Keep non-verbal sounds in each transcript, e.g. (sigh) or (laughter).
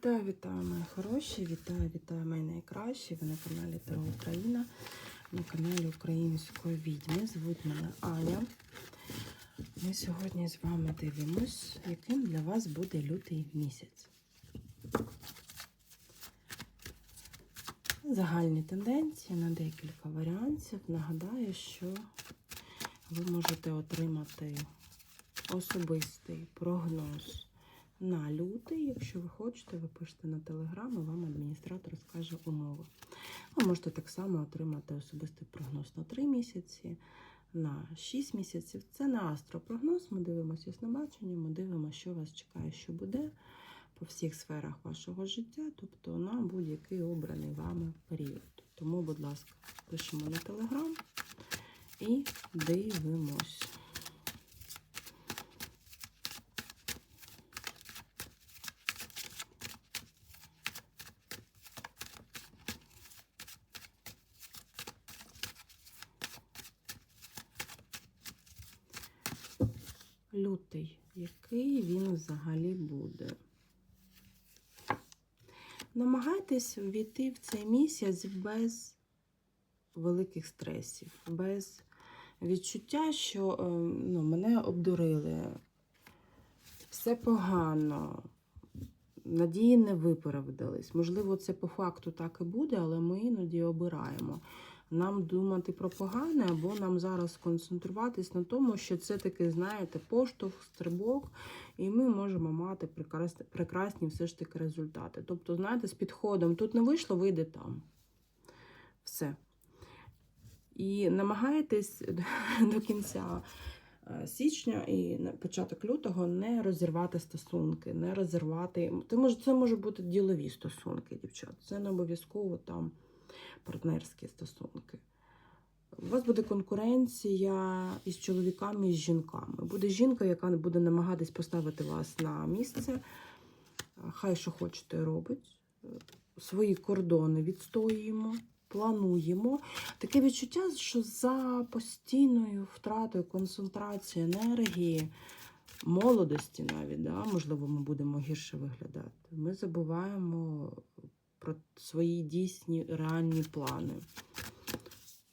Вітаю, вітаю, мої хороші, вітаю, вітаю, мої найкращі. Ви на каналі Таро Україна, на каналі Української відьми. Звуть мене Аня. Ми сьогодні з вами дивимось, яким для вас буде лютий місяць. Загальні тенденції на декілька варіантів. Нагадаю, що ви можете отримати особистий прогноз на лютий. Якщо ви хочете, ви пишете на телеграм, і вам адміністратор скаже умови. Ви можете так само отримати особистий прогноз на 3 місяці, на 6 місяців. Це не астропрогноз. Ми дивимося яснобачення, ми дивимося, що вас чекає, що буде по всіх сферах вашого життя, тобто на будь-який обраний вами період. Тому, будь ласка, пишемо на телеграм і дивимось. Лютий, який він взагалі буде? Намагайтесь війти в цей місяць без великих стресів, без відчуття, що е, ну, мене обдурили, все погано, надії не виправдались. Можливо, це по факту так і буде, але ми іноді обираємо. Нам думати про погане, або нам зараз концентруватись на тому, що це таки, знаєте, поштовх, стрибок, і ми можемо мати прекрасні, прекрасні все ж таки результати. Тобто, знаєте, з підходом тут не вийшло, вийде там. Все. І намагайтесь (laughs) до кінця е, січня і початок лютого не розірвати стосунки, не розірвати. Це може, це може бути ділові стосунки, дівчат. Це не обов'язково там партнерські стосунки. У вас буде конкуренція із чоловіками і з жінками. Буде жінка, яка буде намагатись поставити вас на місце. Хай що хочете робить. Свої кордони відстоюємо, плануємо. Таке відчуття, що за постійною втратою концентрації енергії, молодості навіть, да, можливо, ми будемо гірше виглядати. Ми забуваємо про свої дійсні реальні плани.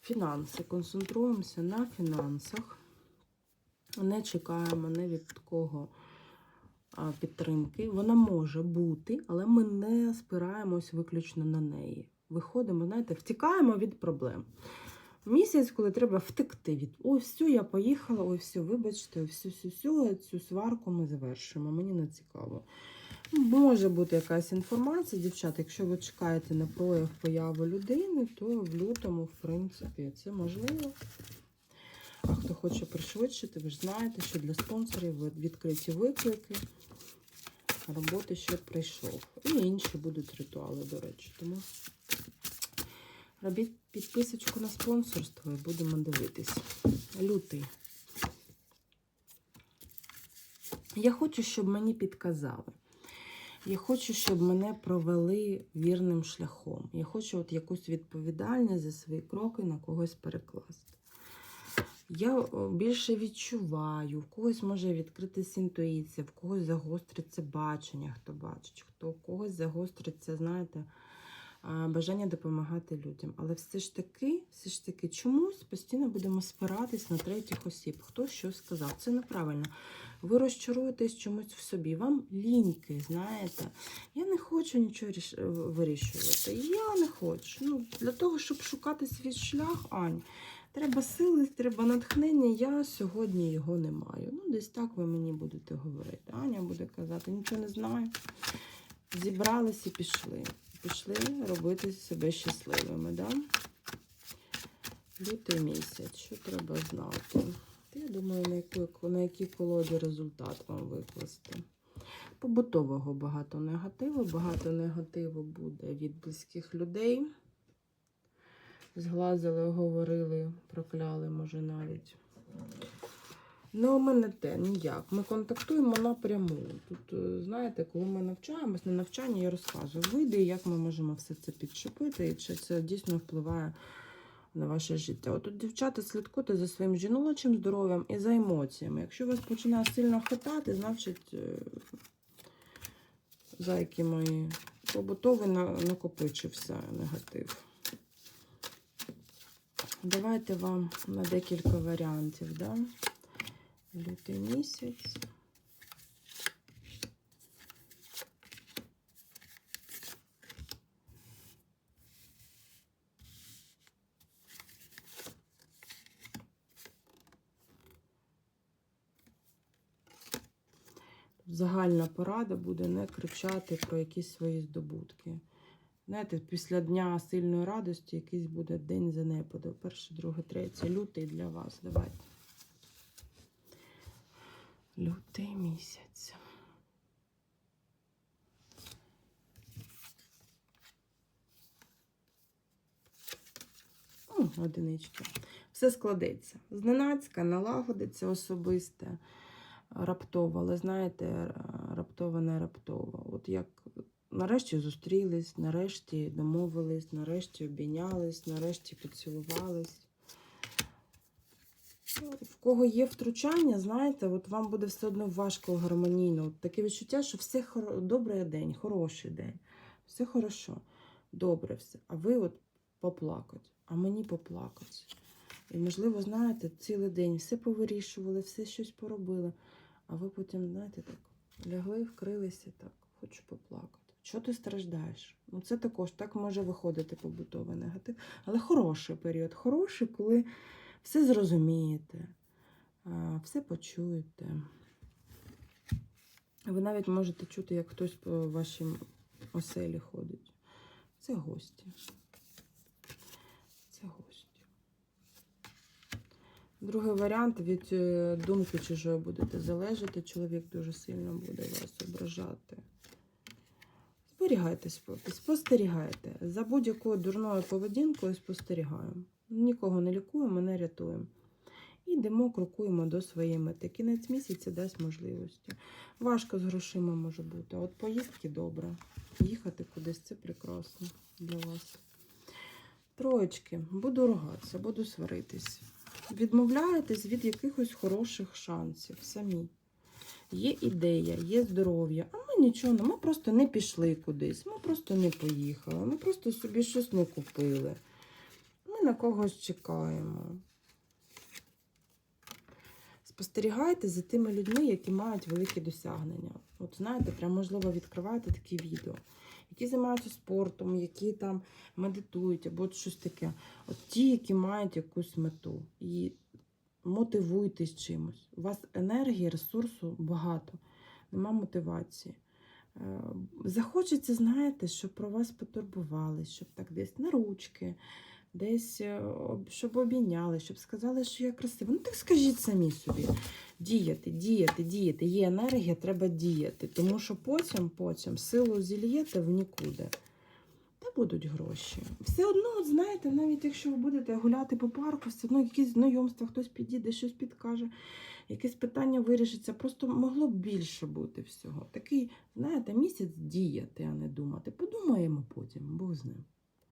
Фінанси. Концентруємося на фінансах. Не чекаємо не від кого підтримки. Вона може бути, але ми не спираємось виключно на неї. Виходимо, знаєте, втікаємо від проблем. Місяць, коли треба втекти від ой, все, я поїхала, ой, все, вибачте, все, все, все, цю сварку ми завершимо. Мені не цікаво. Може бути якась інформація, дівчата, якщо ви чекаєте на прояв появи людини, то в лютому, в принципі, це можливо. А хто хоче пришвидшити, ви ж знаєте, що для спонсорів відкриті виклики, роботи ще прийшов. І інші будуть ритуали, до речі. Тому робіть підписочку на спонсорство і будемо дивитись. Лютий. Я хочу, щоб мені підказали. Я хочу, щоб мене провели вірним шляхом. Я хочу от якусь відповідальність за свої кроки на когось перекласти. Я більше відчуваю, в когось може відкритися інтуїція, в когось загостриться бачення, хто бачить, хто в когось загостриться, знаєте, бажання допомагати людям. Але все ж таки, все ж таки, чомусь постійно будемо спиратись на третіх осіб. Хто що сказав. Це неправильно. Ви розчаруєтесь чомусь в собі. Вам ліньки, знаєте. Я не хочу нічого ріш... вирішувати. Я не хочу. Ну, Для того, щоб шукати свій шлях, Ань, треба сили, треба натхнення. Я сьогодні його не маю. Ну, десь так ви мені будете говорити. Аня буде казати, нічого не знаю. Зібрались і пішли. Пішли робити себе щасливими. Да? Лютий місяць, що треба знати? Я думаю, на яку, на якій колоді результат вам викласти. Побутового багато негативу. Багато негативу буде від близьких людей. Зглазили, говорили, прокляли, може навіть. Не у мене те, ніяк. Ми контактуємо напряму. Тут, е, знаєте, коли ми навчаємось, на навчанні я розказую види, як ми можемо все це підшипити, і чи це дійсно впливає на ваше життя. От дівчата, слідкуйте за своїм жіночим здоров'ям і за емоціями. Якщо вас починає сильно хитати, значить зайки мої. Побутовий накопичився негатив. Давайте вам на декілька варіантів, да? Лютий місяць. Загальна порада буде не кричати про якісь свої здобутки. Знаєте, після дня сильної радості якийсь буде день занепаду. Перший, другий, третій. Лютий для вас. Давайте. Лютий місяць. Одинички. Все складеться. Зненацька, налагодиться особисте, раптово, але знаєте, раптово не раптово. От як нарешті зустрілись, нарешті домовились, нарешті обійнялись, нарешті поцілувались. В кого є втручання, знаєте, от вам буде все одно важко гармонійно. От таке відчуття, що все хоро... добрий день, хороший день, все хорошо, добре все. А ви от поплакать, а мені поплакать. І, можливо, знаєте, цілий день все повирішували, все щось поробили. А ви потім, знаєте, так лягли, вкрилися так, хочу поплакати. Що ти страждаєш? Ну, це також так може виходити побутовий негатив. Але хороший період. Хороший, коли все зрозумієте, все почуєте. Ви навіть можете чути, як хтось по вашій оселі ходить. Це гості. Це гості. Другий варіант від е, думки чужої будете залежати. Чоловік дуже сильно буде вас ображати. Зберігайте спокій, спостерігайте. За будь-якою дурною поведінкою спостерігаємо. Нікого не лікуємо, не рятуємо. І йдемо, крокуємо до своєї мети. Кінець місяця дасть можливості. Важко з грошима може бути. От поїздки добре. Їхати кудись це прекрасно для вас. Троєчки, буду ругатися, буду сваритись. Відмовляєтесь від якихось хороших шансів самі. Є ідея, є здоров'я, а ми нічого, ми просто не пішли кудись, ми просто не поїхали, ми просто собі щось не купили. На когось чекаємо. Спостерігайте за тими людьми, які мають великі досягнення. От знаєте, прям можливо відкривайте такі відео, які займаються спортом, які там медитують або щось таке. От ті, які мають якусь мету. І мотивуйтесь чимось. У вас енергії, ресурсу багато, нема мотивації. Е, Захочеться, знаєте, щоб про вас потурбували, щоб так десь на ручки, десь е, щоб обійняли, щоб сказали, що я красива. Ну так скажіть самі собі. Діяти, діяти, діяти. Є енергія, треба діяти. Тому що потім, потім силу зільєте в нікуди. Та будуть гроші. Все одно, от знаєте, навіть якщо ви будете гуляти по парку, все одно якісь знайомства, хтось підійде, щось підкаже, якесь питання вирішиться. Просто могло б більше бути всього. Такий, знаєте, місяць діяти, а не думати. Подумаємо потім, Бог з ним.